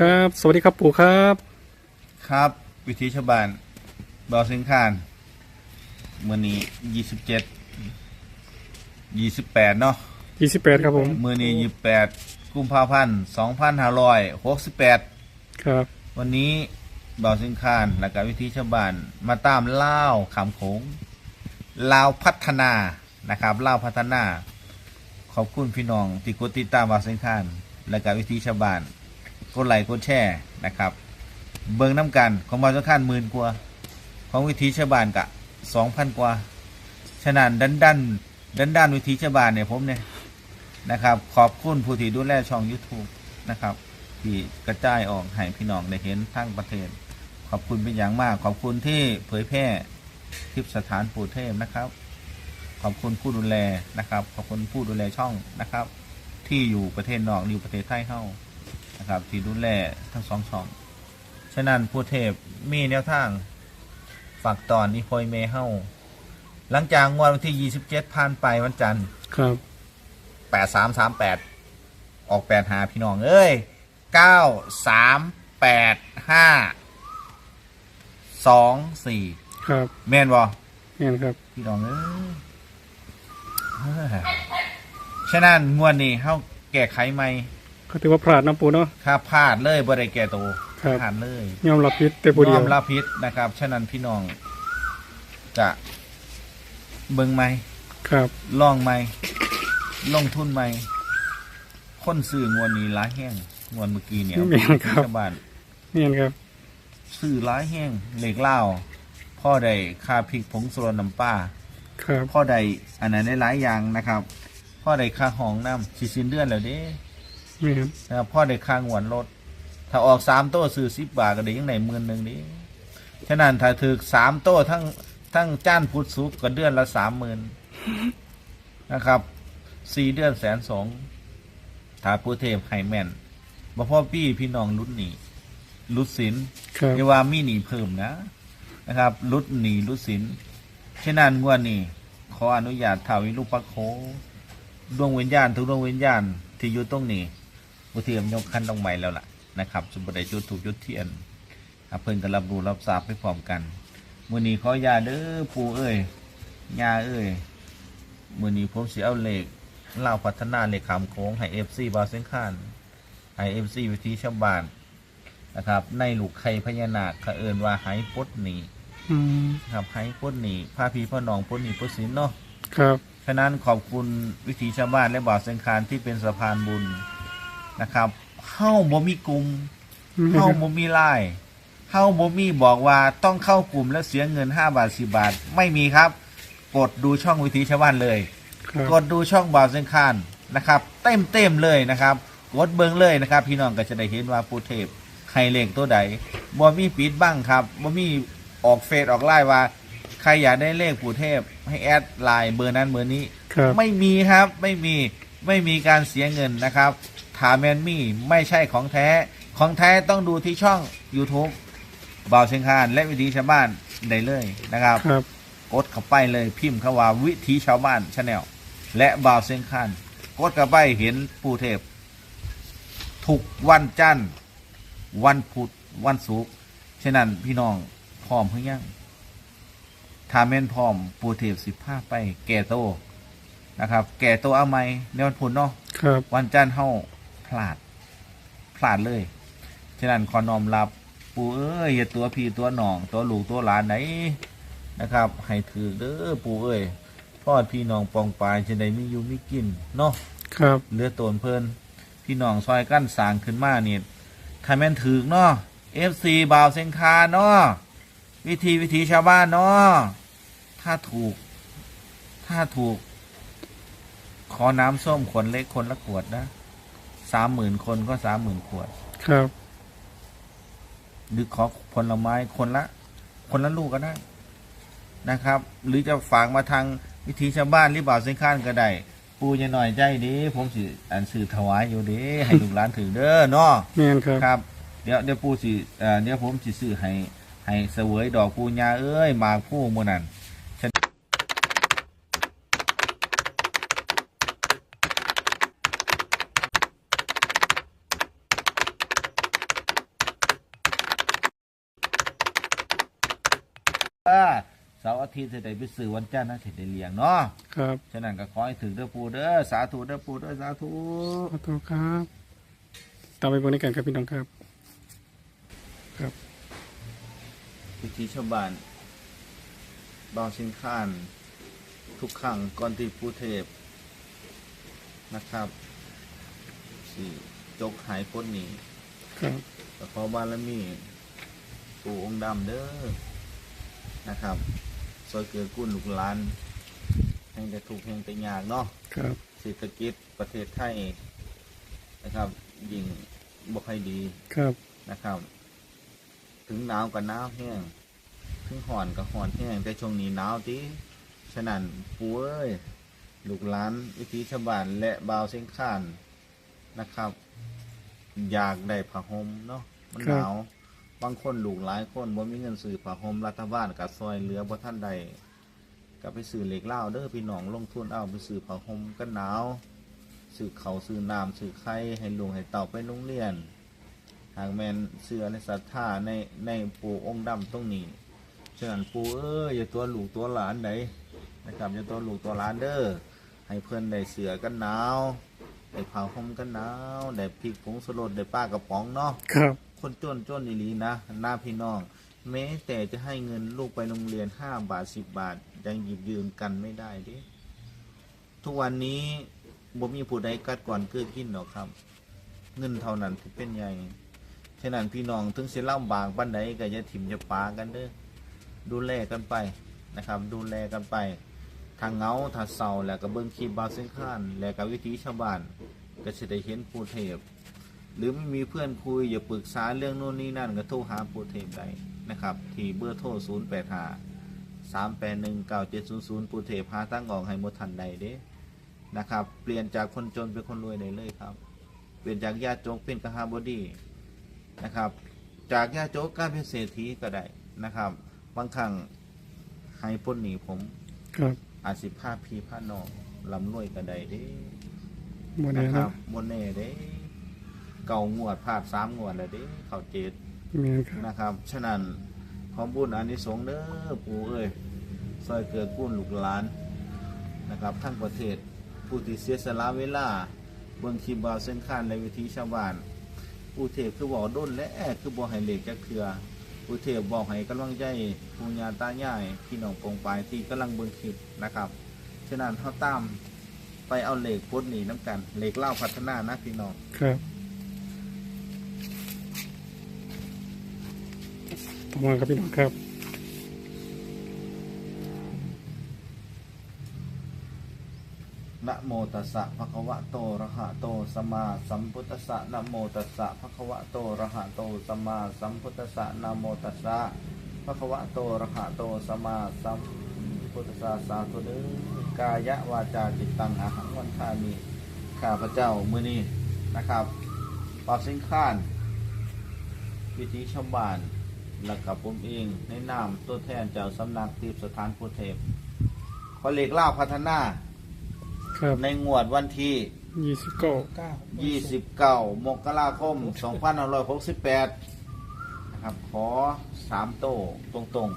ครับ สวัสดีครับปู่ครับ ครับ วิธีชาวบ้านบอสิงคานมื่อนี้ยี่สิบเจ็ดยี่สิบแปดเนาะ28ครับผมมื่อนี้ยี่สิบแปดกุมภาพันธ์สองพันห้าร้อยหกสิบแปดครับ วันนี้บอสิงคานและกับวิธีชาวบ้านมาตามเล่าวขำโขงลาวพัฒนานะครับเล่าวพัฒนา ขอบคุณพี่น้องที่กดติดตามบอสิงคานและกับวิธีชาวบ้าน กดไลค์กดแชร์นะครับ เบิ่งน้ำกันของบอสิงคานหมื่นกว่า ของวิธีชาวบ้านกะสองพันกว่าฉะนั้นดันดันดันด้านวิธีชาวบ้านเนี่ยผมเนี่ยนะครับ ขอบคุณผู้ที่ดูแลช่อง YouTube นะครับ ที่กระจายออกให้พี่น้องได้เห็นทั้งประเทศ ขอบคุณเป็นอย่างมาก ขอบคุณที่เผยแพร่คลิปสถานปู่เทพนะครับ ขอบคุณผู้ดูแลนะครับ ขอบคุณผู้ดูแลช่องนะครับ ที่อยู่ประเทศนอกหรือประเทศไทยเข้า นะครับ ที่ดูแลทั้งสองช่อง ฉะนั้นผู้เทพมีแนวทางฝากตอนนี้พอยเมเฮาหลังจากงวดวันที่ 27ผ่านไปวันจันทร์ครับ 8338 ออก 8 หาพี่น้อง เอ้ย 9385 24 ครับแม่นบ่นี่นครับ พี่น้อง เอ้ยเฮ้ยฉะนั้นงวดนี้เฮาแก้ไขใหม่ ก็ถือว่าพลาดนะปู่เนาะถ้าพลาดเลยบ่ได้แก้ตัวครับ พลาดเลยยอมรับผิดแต่ผู้เดียยอวมรับผิดนะครับ ฉะนั้นพี่น้อง จะเบิ่งไหมครับ ลองไหมลงทุนไหมคนซื้องวนนี้ร้ายแห้งงวนเมื่อกี้เนี่ยแม่นครับ ชาวบ้านนี่นครับ ซื้อร้ายแห้งเหล็กเหล้าพ่อใดค่าพริกผงสุรน้ำปลา ครับพ่อใดอันนั้นได้หลายอย่างนะครับพ่อใดค่าห้องน้ำสิสินเดือนแล้วเด้ นี่ครับนะครับพ่อใดค่างวนรถถ้าออกสามโต้ซื้อสิบบาทก็ได้ยังไงหมื่นหนึ่งดิฉะนั้นถ้าถือสามโต้ทั้งทั้งจ้านพุทธสุกก็เดือนละสามหมื่นนะครับสี่เดือนแสนสองถ้าผู้เทพไฮแมนบ่พ่อพี่พี่น้องรุดหนีรุดสินครับเรียกว่ามีหนีเพิ่มนะ นะครับรุดหนีรุดสินฉะนั้นงวดนี้ขออนุญาตถาวิรูปักโคดวงวิญญาณทุกดวงวิญญาณที่อยู่ตรงนี้ ผู้ที่ยกขั้นตรงใหม่แล้วล่ะนะครับสมบูรณ์จุดถูกจุดเทียนอะเพิ่นก็รับรู้รับทราบไปพร้อมกันมื้อนี้ขออย่าเด้อปู่เอ้ยย่าเอ้ยมื้อนี้ผมสิเอาเลขเล่าวพัฒนาเลขขามโค้งให้ FC บาเซนคานให้ FC วิธีชาวบ้านนะครับ ในลูกไข่พญานาคเขาเอิ้นว่าไหปลดหนีอืมครับไหปลดหนีพาพี่พ่อน้องปลดหนีปลดสินเนาะครับฉะนั้นขอบคุณวิถีชาวบ้านและบ่าวเซนคานที่เป็นสะพานบุญ นะครับเฮ้าบ่มีกลุ่มนี่เฮ้าครับบ่มีไลน์เฮ้าบ่มีบอกว่าต้องเข้ากลุ่มแล้วเสียเงิน5บาท10บาท ไม่มีครับ กดดูช่องวิถีชาวบ้านเลยครับกดดูช่องบ่าวเซนคานนะครับ เต็มเต็มๆเลยนะครับกดเบิ่งเลยนะครับ พี่น้องก็จะได้เห็นว่าปูเทพใครเลขตัวใดบ่มีปิดบ้างครับบ่มีออกเฟซออกไลน์ว่าใครอยากได้เลขปู่เทพ ให้แอดไลน์เบอร์นั้นเบอร์นี้ครับไม่มีครับ ไม่มี ไม่มีการเสียเงินนะครับ ถามแมนมี่ไม่ใช่ของแท้ ของแท้ต้องดูที่ช่อง YouTube บ่าวเชียงคานและวิถีชาวบ้านได้เลยนะครับครับ กดเข้าไปเลยพิมพ์คำว่าวิถีชาวบ้านชาแนลและบ่าวเชียงคานกดเข้าไปเห็นปู่เทพทุกวันจันทร์วันพุธวันศุกร์ฉะนั้นพี่น้องพร้อมเพื่อยังถ้าแม่นพร้อมปู่เทพสิบห้าไปแก่โตนะครับ แก่โตเอาไหมในวันพุธเนาะครับ วันจันทร์เฮา พลาด พลาดเลย ฉะนั้นขอน้อมรับปู่เอ้ยอย่าตัวพี่ตัวน้อง ตัวลูกตัวหลานไหนนะครับ ให้ถือเด้อปู่เอ้ยพ่อพี่น้องปองปายจะได้มีอยู่มีกินเนาะครับเหลือโตนเพิ่นพี่น้องซอยกั้นสร้างขึ้นมาเนี่ยถ้าแม่นถือเนาะ FC บ่าวเซงคาเนาะวิธีวิธีชาวบ้านเนาะถ้าถูก ถ้าถูก ขอน้ำส้มขวดเล็กคนละขวดนะ สามหมื่นคนก็สามหมื่นขวด ครับ หรือขอผลไม้คนละ คนละลูกก็ได้นะครับ หรือจะฝากมาทางวิธีชาวบ้านหรือบ่าวเส้นข้านก็ได้ปูอย่าหน่อยใจดีผมสิอันสื่อถวายอยู่ดีให้ลูกหลานถือเด้อเนาะแม่นครับ ครับ เดี๋ยวเดี๋ยวปูสิเอ่อเดี๋ยวผมสิซื้อให้ให้เสวยดอกปูญาเอ้ยหมากผู้มื่อนั้น เสาร์ อาทิตย์จะได้ไปซื้อวันจันทร์นะสิได้เลี้ยงเนาะครับฉะนั้นก็ขอให้ถึงเด้อปูเด้อสาธุเด้อปูเด้อสาธุขอโทษครับ ตามไปเบนในกันครับพี่น้องครับ ครับพิธีชาวบ้านบางสินค้าน ทุกครั้งก่อนที่ปูเทพนะครับสิจกหายพ้นหนีครับก็ขอบารมีปู่องค์ดำเด้อนะครับ ซอยเกือกุ้นลูกหลานแห่งแต่ถูกข์แห่งแต่ยากเนาะครับ เศรษฐกิจประเทศไทยนะครับยิ่งบ่ค่อยดีครับ นะครับ ถึงหนาวกับหนาวแห้งถึงห่อนกับห่อนแห้งแต่ช่วงนี้หนาวติฉะนั้นปู่เอ้ยลูกหลานวิถีชาวบ้านและบ่าวเส้นข้านนะครับ อยากได้ผ้าห่มเนาะมันหนาว บางคนลูกหลายคนบ่มีเงินซื้อผ้าห่มรัฐบาลกับซอยเหลือบ่ท่านใดก็ไปซื้อเหล็กเหล้าเด้อพี่น้องลงทุนเอาไปซื้อผ้าห่มกันหนาวซื้อเขาซื้อน้ำซื้อไข่ให้ลุงให้เต่าไปโรงเรียนหากแมนเสือในศรัทธาในในปู่องค์ดำตรงนี้ฉะนั้นปู่เอ้ยอย่าตัวลูกตัวหลานใดนะครับอย่าตัวลูกตัวหลานเด้อให้เพื่อนได้เสือกันหนาวได้ผ้าห่มกันหนาวได้พริกผงสลดได้ป้ากระป๋องเนาะครับ คนจนจนอีหลีนะหน้าพี่น้อง แม้แต่จะให้เงินลูกไปโรงเรียนห้าบาทสิบบาท ยังหยิบยืมกันไม่ได้ดิทุกวันนี้บ่มีผู้ใดกัดก่อนเกิดกินหรอกครับ เงินเท่านั้นที่เป็นใหญ่ฉะนั้นพี่น้องถึงเสียลำบากบันไดก็อย่าถิ่มอย่าปากันเด้อดูแลกันไปนะครับ ดูแลกันไปทางเงาถ้าเศร้าแล้วก็เบิ่งคลิปบาเส้นข้าน แล้วก็วิถีชาวบ้านก็จะได้เห็นผู้เทพ หรือไม่มีเพื่อนคุยอย่าปรึกษาเรื่องโน่นนี่นั่นก็โทรหาปูเทพได้นะครับ ที่เบอร์โทร 0 8 5 3 8 1 9 7 0 0ปูเทพหาตั้งออกให้หมดทันใดเด้นะครับ เปลี่ยนจากคนจนเป็นคนรวยได้เลยครับ เปลี่ยนจากญาติโจกเป็นกหาบดีนะครับ จากญาติโจกกลารเป็นเศรษฐีก็ได้นะครับ บางครั้งให้พ้นหนีผมครับอาจสิผ้าพีผ้าน้องลำรวยก็ได้เด้โมเดนะลครันะบนเน่เด้ เก่างวดพลาดสามงวดเลยเด้เขาเจ็ดเมียนครับนะครับ ฉะนั้นพร้อมบุญอานิสงส์เด้อปู่เอ้ยซอยเกิดกุ้นลูกหลานนะครับทั้งประเทศผู้ที่เสียสละเวลาเบิ่งคลิปบาวเส้นข้านในวิธีชาวบ้านผู้เทพคือบอกด้นและคือบอกให้เหล็กจักเถือผู้เทพบอกให้กำลังใจผู้ญาตายายพี่น้องปองปายที่กำลังเบิ่งคลิปนะครับฉะนั้นเขาตามไปเอาเหล็กพดหนีน้ำกันเหล็กเล่าพัฒนานะพี่น้องครับ ต่อมาครับพี่น้องครับนะโมตัสสะภะคะวะโตระหะโตสัมมาสัมพุทธัสสะนะโมตัสสะภะคะวะโตระหะโตสัมมาสัมพุทธัสสะนะโมตัสสะภะคะวะโตระหะโตสัมมาสัมพุทธัสสะสาธุเด้อกายะวาจาจิตตังอาหังวันทามิข้าพเจ้ามื้อนี้นะครับปราสิงค้าน วิธีชาวบ้าน และกับผมเองในนามตัวแทนเจ้าสำนักทิพย์สถานพุทธเทพขอเลขเล่าพัฒนา ครับในงวดวันที่ ยี่สิบเก้า29 มกราคม 2568 นะครับ ขอ 3 โต้ตรง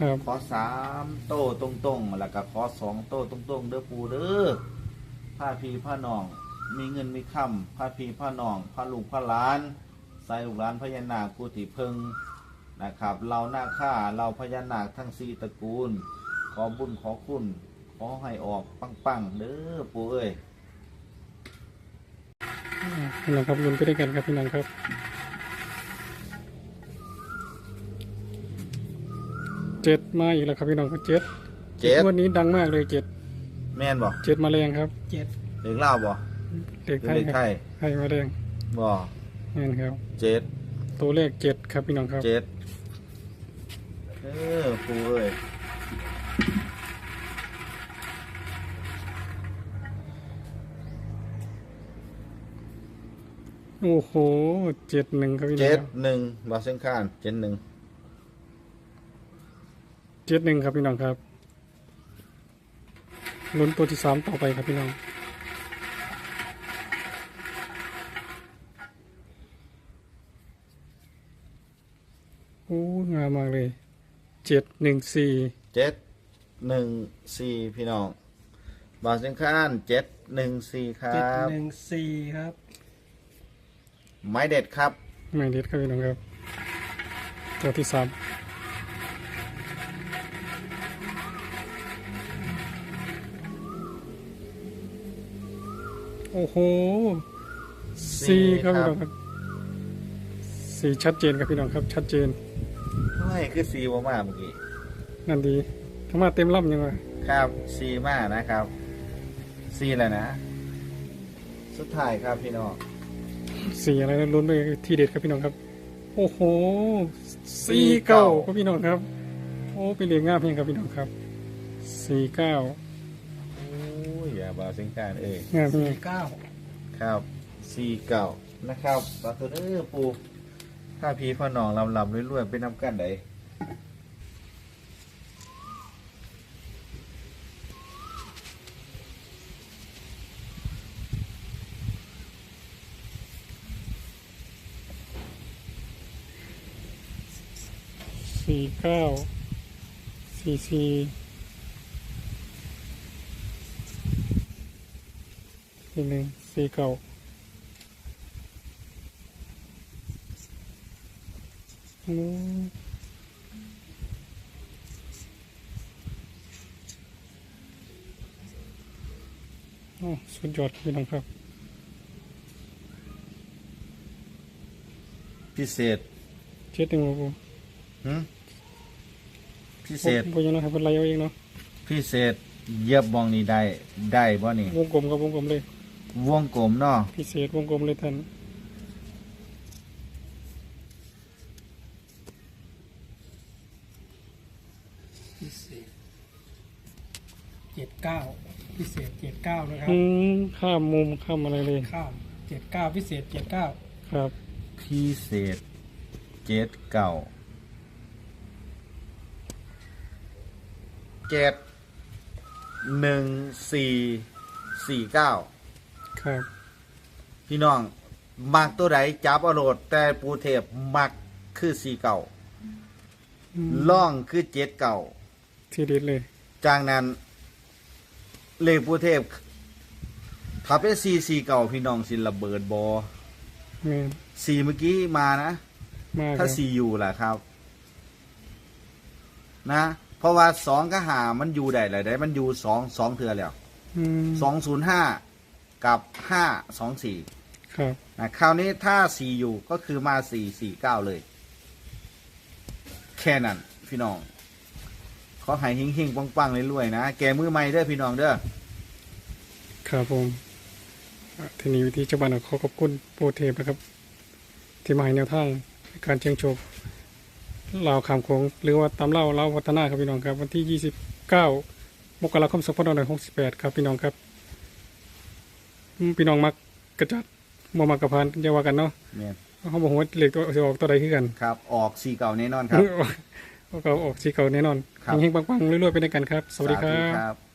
ครับๆ ขอ 3 โต้ตรงๆ แล้วก็ขอ 2 โต้ตรงๆ เด้อปูเด้อผ้าพีผ้าน้อง มีเงินมีคำผ้าพีผ้าน้องผ้าลูกผ้าหลาน ใส่ลูกหลานพญานาคผู้ที่เพึง นะครับเราหน้าค่าเราพญานาคทั้งสี่ตระกูล ขอบุญขอคุณ ขอให้ออกปังๆเด้อปูเอ้ยพี่น้องครับลุ้นไปด้วยกันครับพี่น้องครับเจ็ดมาอีกแล้วครับพี่น้องครับเจ็ดเจ็ดงวันนี้ดังมากเลยเจ็ดแม่นบ่เจ็ดมาแรงครับเจ็ดเล็กเล่าวบ่เด็กหรือไทยเล็กคไทรับยไทยมาแรงบ่นี่นครับเจ็ดตัวเลขเจ็ดครับพี่น้องครับเจ็ด เออปูเอ้ยโอ้โหเจ็ดหนึ่งครับพี่น้องเจ็คดรับหนึ่งบาเส้นข้านเจ็ดหนึ่งเจ็ดหนึ่งครับพี่น้องครับลุ้นตัวที่สามต่อไปครับพี่น้องโอ้งามมากเลย เจ็ดหนึ่งสี่เจ็ดหนึ่งสี่พี่น้องบาวเชียงคานเจ็ดหนึ่งสี่ครัเจ็ดบ หนึ่งสี่ครับไม้เด็ดครับ ไม่เด็ดครับพี่น้องครับ ตัวที่สามโอ้โหสี่ครับพี่น้องครับสี่ชัดเจนครับพี่น้องครับ ชัดเจน ไม่คือซีว่ามาเมื่อกี้นั่นดีทั้งมาเต็มลำยังไงครับซีมานะครับซีแล้วนะ สุดท้ายครับพี่น้องสี่อะไรนะลุ้นไปทีเด็ดครับพี่น้องครับ โอ้โหสี่เก้าครับพี่น้องครับ โอ้เป็นเรียงง่ามเพียงครับพี่น้องครับสี่เก้าโอ้ยอย่าบาวเชียงคานเอ้ยง่ามเพียสี่งเก้าครับซีเก่านะครับปลาตัวเนื้อปู ถ้าพีพ่อหนองลำลำรวยๆเป็นน้ำกันไดสี่เก้าสี่สี่สี่หนึ่งสี่เก้าอืม โอ้สุดยอดครับพี่น้องครับ พิเศษเจ็ดหนึ่งโอ้โหหึพิเศษ ผมยังน้อยให้เป็นไรเอาเองเนาะพิเศษเหยียบมองนี่ได้ ได้บ่นี่ วงกลมครับวงกลมเลย วงกลมเนาะพิเศษวงกลมเลยท่าน พิเศษเจ็ดเก้าพิ เศษเจ็ดเก้านะครับอืมข้ามมุมข้ามอะไรเลยข้ามเจ็ดเก้าพิเศษเจ็ดเก้าครับ พิเศษเจ็ดเก่าเจ็ดหนึ่งสี่สี่เก้าครับ พี่น้อง มักตัวใดจับเอาโหลด แต่ปูเทพมักคือสี่เก่าอืมล่องคือเจ็ดเก่า ทีเด็ดเลยจากนั้น เลขปูเทพถ้าเป็นสี่สี่เก่าพี่น้องสิระเบิดบอแม่นสี่เมื่อกี้มานะ มากถ้าครับสี่อยู่ล่ะครับ นะ เพราะว่าสองก็หามันอยู่ได้หลายได้ มันอยู่สองสองเทือแล้วอืมสองศูนย์ห้ากับห้าสองสี่ครับ นะคราวนี้ถ้าสี่อยู่ก็คือมาสี่สี่เก้าเลย แค่นั้น พี่น้อง ขอใหายหิ่งหิ่งๆปังๆรวยๆนะแกมือใหม่เด้อพี่น้องเด้อครับผมอะทีนี้วิธีเจ้าบ้านขอขอบคุณโปรเทปนะครับ ที่มาให้แนวทางในการเชียงโชคลาวขามโขงหรือว่าตามเล่าเล่าวัฒนาครับพี่น้องครับวันที่ 29 มกราคม2568 ครับพี่น้องครับอืมพี่น้องมักกระจัดบ่มักกระพานอย่าว่ากันเนาะเนี่ยเขาบอกว่าเหล็กตัวสิออกตัวใดคือกันครับ ออกสี่เก่าแน่นอนครับ ก็ออกสีเก่าแน่นอนครับ เฮงๆปังๆเรื่อยๆไปในกันครับ สวัสดีครับครับ